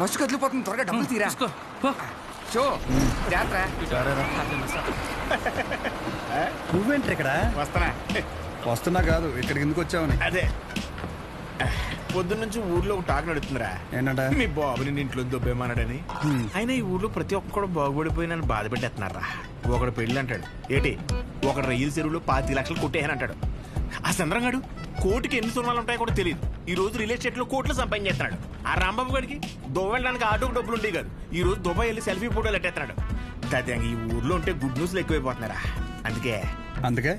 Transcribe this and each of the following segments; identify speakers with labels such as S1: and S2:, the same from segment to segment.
S1: Bus కదిలిపోతుంది. త్వరగా డబ్బులు తీరా. షో
S2: నువ్వేంటి ఇక్కడ?
S3: వస్తానా
S2: వస్తున్నా కాదు ఇక్కడికి ఎందుకు వచ్చావని.
S3: అదే. పొద్దున్న నుంచి ఊర్లో ఒక టాక్ నడుతుందిరా.
S2: ఏంటంట?
S3: మీ బాబుని నీ ఇంట్లో దొబ్బేమన్నాడని. అయినా ఈ ఊర్లో ప్రతి ఒక్కడు బాగుపడిపోయి నన్ను బాధ పెట్టేస్తున్నారా ఒకడు పెళ్ళి అంటాడు ఏటి? ఒకడు రైలు చెరువులో పాతి లక్షలు కొట్టేయని అంటాడు. ఆ చంద్రంగాడు కోటికి ఎన్ని సున్నాలు ఉంటాయో కూడా తెలియదు. ఈ రోజు రియల్ ఎస్టేట్లో కోట్లు సంపాదించేస్తున్నాడు. ఆ రాంబాబు గారికి దుబాయ్ వెళ్ళడానికి ఆటోకి డబ్బులు ఉండేవి కాదు. ఈ రోజు దుబాయ్ వెళ్ళి సెల్ఫీ ఫోటోలు ఎట్టేస్తున్నాడు. దాదాపు ఈ ఊర్లో ఉంటే గుడ్ న్యూస్లు ఎక్కువైపోతున్నారా? అందుకే
S2: అందుకే?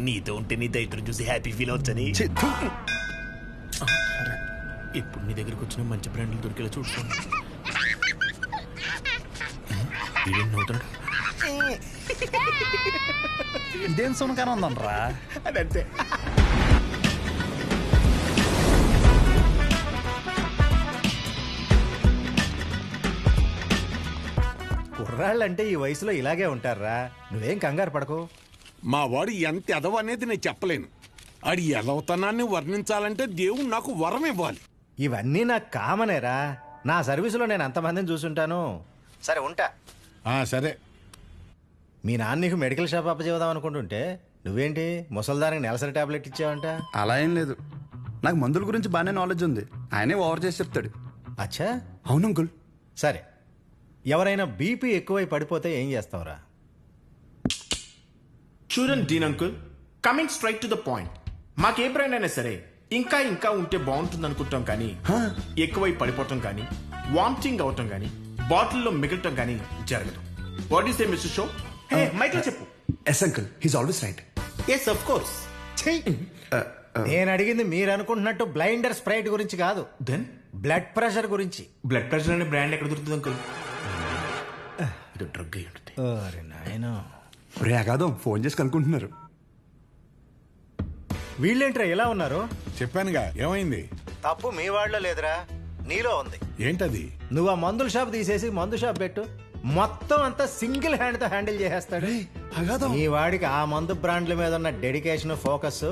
S3: నీతో ఉంటే నీ దైత్రం చూసి హ్యాపీ ఫీల్ అవచ్చని
S2: థు.
S3: ఇప్పుడు నీ దగ్గరికి వచ్చిన మంచి బ్రాండ్లు దొరికేలా చూసుకోండి. ఇదేం
S2: సునకాన ఉందనరా
S3: అదంతే
S4: కుర్రాళ్ళంటే ఈ వయసులో ఇలాగే ఉంటారా? నువ్వేం కంగారు పడకు.
S5: మా వాడు ఎంత ఎదవ అనేది నేను చెప్పలేను. ఆడి ఎదవతనాన్ని వర్ణించాలంటే దేవుడు నాకు వరం ఇవ్వాలి
S4: ఇవన్నీ నాకు కామనేరా. నా సర్వీసులో నేను అంతమందిని చూసుంటాను. సరే ఉంటా.
S5: ఆ సరే.
S4: మీ నాన్న నీకు మెడికల్ షాప్ అప్పచేద్దాం అనుకుంటుంటే నువ్వేంటి ముసల్దానికి నెలసరి టాబ్లెట్ ఇచ్చావంట?
S2: అలా ఏం లేదు. నాకు మందుల గురించి బాగానే నాలెడ్జ్ ఉంది. ఆయనే ఓవర్ చేసి చెప్తాడు.
S4: అచ్చా?
S2: అవును అంకుల్.
S4: సరే. ఎవరైనా బీపీ ఎక్కువై పడిపోతే ఏం చేస్తావురా?
S3: చూడండి dean uncle coming straight to the point మాకే బ్రాండ్ అయినా సరే ఇంకా ఇంకా ఉంటే బాగుంటుంది అనుకుంటాం కానీ ఎక్కువై పడిపోవటం కానీ వామిటింగ్ అవటం కానీ బాటిల్లో మిగలటం కానీ జరగదు. What is a mister show hey Michael చెప్పు.
S2: Yes uncle he's always right
S3: yes of course
S4: నేను అడిగింది మీరు అనుకుంటున్నట్టు బ్లైండర్ స్ప్రైట్ గురించి కాదు.
S3: దెన్
S4: బ్లడ్ ప్రెషర్ గురించి.
S3: బ్లడ్ ప్రెషర్ అనే బ్రాండ్ ఎక్కడ దొరుకుతుంది అంకుల్ ఇది డ్రగ్ అయి ఉంటుంది
S4: ఓరి నాయనా.
S2: రే అగాదం ఫోన్ చేసి కనుక్కుంటున్నారు.
S4: వీళ్ళేంట్రా ఎలా ఉన్నారు?
S5: చెప్పానుగా ఏమైంది?
S4: తప్పు మీ వాళ్ళలో లేదురా నీలో ఉంది.
S5: ఏంటది?
S4: నువ్వు ఆ మందుల షాప్ తీసేసి మందు షాప్ పెట్టు. మొత్తం అంతా సింగిల్ హ్యాండ్తో హ్యాండిల్ చేసేస్తాడు.
S2: అగాదం
S4: ఈ వాడికి ఆ మందు బ్రాండ్ల మీద ఉన్న డెడికేషన్ ఫోకస్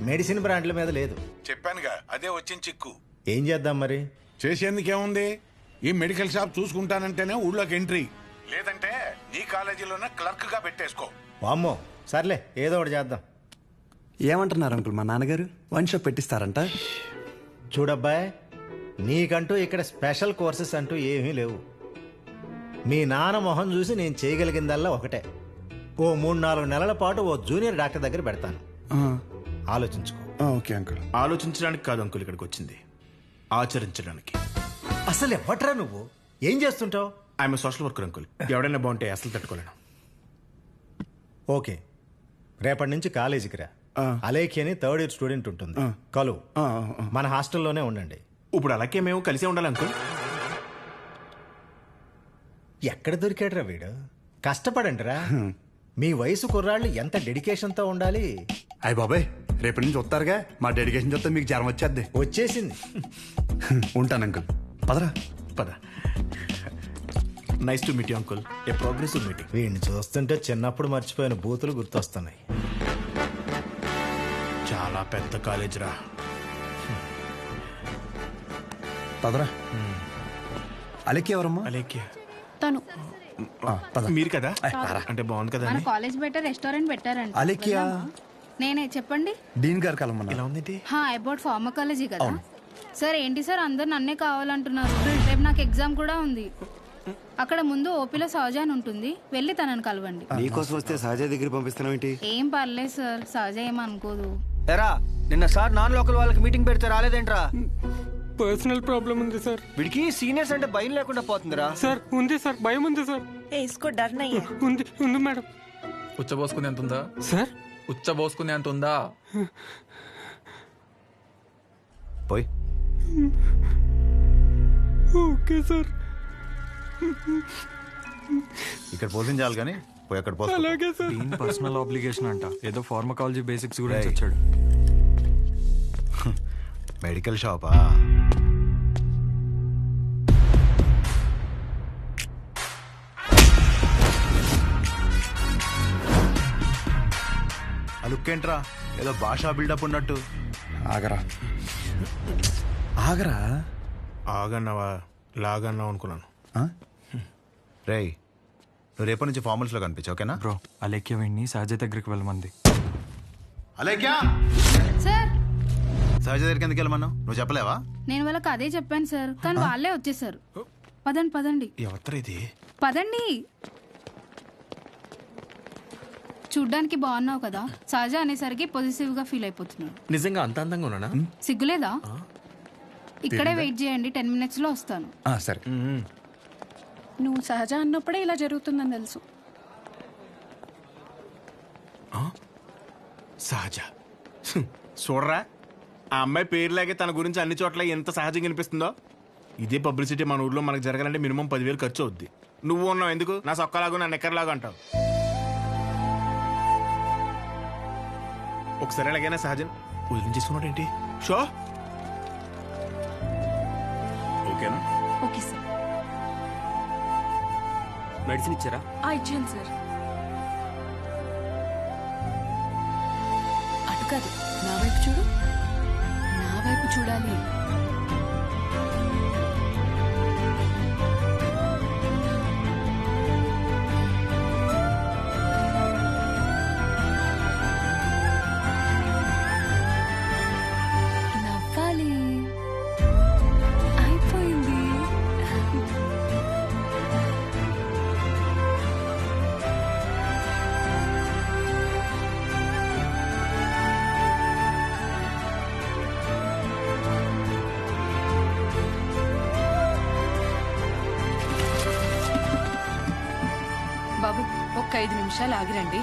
S4: మెడిసిన్ బ్రాండ్ల మీద లేదు.
S5: చెప్పానుగా అదే వచ్చిన చిక్కు.
S4: ఏం చేద్దాం మరి?
S5: చేసేందుకేముంది? ఈ మెడికల్ షాప్ చూసుకుంటానంటేనే ఊళ్ళోకి ఎంట్రీ. లేదంటే నీ కాలేజీలోనే క్లర్క్గా పెట్టేసుకో.
S4: వామ్మో సర్లే ఏదో ఒకటి చేద్దాం.
S2: ఏమంటున్నారు అంకుల్ మా నాన్నగారు? వన్ షాప్ పెట్టిస్తారంట.
S4: చూడబ్బాయ్ నీకంటూ ఇక్కడ స్పెషల్ కోర్సెస్ అంటూ ఏమీ లేవు. మీ నాన్న మొహం చూసి నేను చేయగలిగిందల్లా ఒకటే. ఓ మూడు నాలుగు నెలల పాటు ఓ జూనియర్ డాక్టర్ దగ్గర పెడతాను. ఆలోచించుకో.
S2: Okay uncle.
S3: ఆలోచించడానికి కాదు అంకుల్ ఇక్కడికి వచ్చింది. ఆచరించడానికి.
S4: అసలు ఎవ్వట్రా నువ్వు? ఏం చేస్తుంటావు?
S3: ఐఎమ్ సోషల్ వర్కర్ అంకుల్ ఎవడైనా బాగుంటే అసలు తట్టుకోలేను.
S4: ఓకే. రేపటి నుంచి కాలేజీకి రా. అలేఖి అని థర్డ్ ఇయర్ స్టూడెంట్ ఉంటుంది. కలువు.
S2: ఆ.
S4: మన హాస్టల్లోనే ఉండండి.
S3: ఇప్పుడు అలాగే మేము కలిసే ఉండాలి అంకుల్.
S4: ఎక్కడ దొరికాడురా వీడు? కష్టపడండిరా. మీ వయసు కుర్రాళ్ళు ఎంత డెడికేషన్తో ఉండాలి?
S2: అయ్య బాబాయ్ రేపటి నుంచి వస్తారుగా. మా డెడికేషన్ చూస్తే మీకు జ్వరం వచ్చేద్ది.
S4: వచ్చేసింది.
S2: ఉంటాను అంకుల్. పదరా.
S3: పద. Nice to meet you uncle a progressive meeting
S4: వీడిని చూస్తుంటే చిన్నప్పుడు మర్చిపోయిన బూతులు గుర్తొస్తున్నాయి.
S3: చాలా పెద్ద కాలేజ్ రా.
S2: పదరా. అలెక్కి ఎవరమ్మా?
S3: అలాగే
S6: తను
S2: ఆ, పద.
S3: మీరు కదా? అంటే బాగుంది కదా
S6: మన కాలేజ్ బయట రెస్టారెంట్ పెట్టారండి? వెళ్దామా? నేనే చెప్పండి.
S2: డీన్ గారు కలమన్నా
S3: ఉంది
S6: హా అబౌట్ ఫార్మకాలజీ కదా? సార్ ఏంటి సార్? అందరు నన్నే కావాలంటున్నారు. రేపు నాకు ఎగ్జామ్ కూడా ఉంది. అక్కడ ముందు ఓపీలో సహజ అని ఉంటుంది. వెళ్ళి తనని కలవండి.
S7: నీకోసం వస్తే సహజ దగ్గర పంపిస్తున్నావు ఏంటి?
S6: ఏం పర్లేదు సార్. సహజ ఏమనుకోదు
S7: ఎరా నిన్న సార్ నాన్ లోకల్ వాళ్ళకి మీటింగ్ పెడితే రాలేదేంట్రా?
S8: పర్సనల్ ప్రాబ్లం ఉంది సార్
S7: వీడికి సీనియర్స్ అంటే భయం లేకుండా పోతుందిరా
S8: సార్ ఉంది సార్ భయం ఉంది సార్
S9: ए इसको डर नहीं है
S8: ఉంది ఉంది మేడం
S10: ఉచ్చబోసుకునే ఎంత ఉందా
S8: సార్
S10: ఉచ్చబోసుకునే అంత ఉందా
S7: పోయి
S8: ఓకే సార్
S7: ఇక్కడ పోషించాలి కానీ పోయి అక్కడ పోస్తా
S8: అలాగే సార్
S10: పర్సనల్ ఆబ్లిగేషన్ అంట ఏదో ఫార్మకాలజీ బేసిక్స్ గురించి వచ్చాడు
S7: మెడికల్ షాపా లుక్ ఏంట్రా? ఏదో భాషా బిల్డప్ ఉన్నట్టు.
S2: ఆగరా. ఆగరా?
S3: ఆగన్నావా? లాగన్నావు అనుకున్నాను.
S9: రేయ్ నువ్వు రేపటి నుంచి ఫార్మల్స్లో కనిపించు ఓకేనా?
S10: బ్రో అలేఖ్య వీడిని సహజ దగ్గరికి వెళ్ళమంది.
S9: అలేక్యా
S6: సార్!
S9: సహజ దగ్గరికి ఎందుకు వెళ్ళమన్నావు? నువ్వు చెప్పలేవా?
S6: నేను వాళ్ళకి అదే చెప్పాను సార్. కానీ వాళ్ళే వచ్చేసారు. పదండి పదండి.
S3: ఎవరు ఇది?
S6: పదండి! చూడ్డానికి బాగున్నావు కదా సహజ అనేసరికి పొజిటివ్గా ఫీల్ అయిపోతున్నాడు
S3: నిజంగా అంత అందంగా ఉన్నానా?
S6: సిగ్గులేదా? ఇక్కడే వెయిట్ చేయండి టెన్ మినిట్స్లో వస్తాను.
S2: ఆ, సరే.
S11: నువ్వు సహజ అన్నప్పుడే ఇలా జరుగుతుందని తెలుసు.
S3: సహజ. హ్మ్. చూడరా ఆ అమ్మాయి పేరులాగే తన గురించి అన్ని చోట్ల ఎంత సహజంగా అనిపిస్తుందో ఇదే పబ్లిసిటీ మన ఊర్లో మనకు జరగాలంటే మినిమం పదివేలు ఖర్చు అవుద్ది. నువ్వు ఉన్నావు ఎందుకు? నా సొక్కలాగా నా నెక్కర్లాగా అంటావు. ఒకసారి ఎలాగైనా సహజం. వదిలించేసుకున్నాడు ఏంటి? షో. ఓకేనా?
S11: Okay sir.
S1: మెడిసిన్ ఇచ్చారా?
S11: ఆ ఇచ్చాను సార్. అటు కాదు నా వైపు చూడు. నా వైపు చూడాలి. ఐదు నిమిషాలు ఆగిరండి.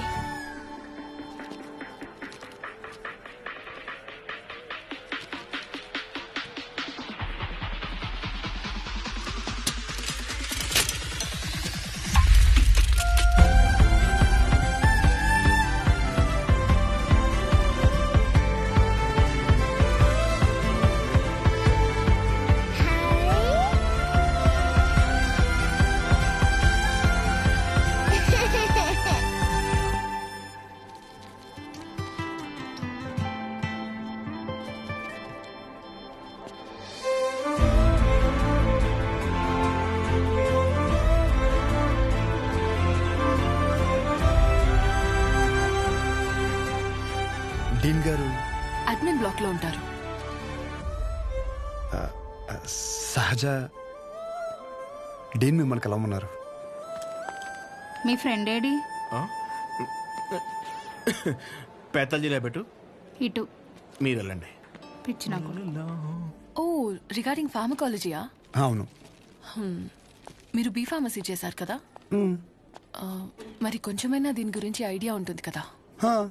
S2: డీన్ గారు?
S11: అడ్మిన్ బ్లాక్లో ఉంటారు
S2: సహజ డీన్ మిమ్మల్ని కలవమన్నారు.
S6: మీ ఫ్రెండ్ ఏడి?
S3: పేతల్ జిల్లా పెట్టు.
S6: ఇటు.
S3: మీరు వెళ్ళండి.
S6: పిచ్చి నాకు
S11: ఓ రిగార్డింగ్ ఫార్మకాలజీయా?
S2: అవును.
S11: మీరు బీ ఫార్మసీ చేశారు కదా? మరి కొంచెమైనా దీని గురించి ఐడియా ఉంటుంది కదా?
S2: హా,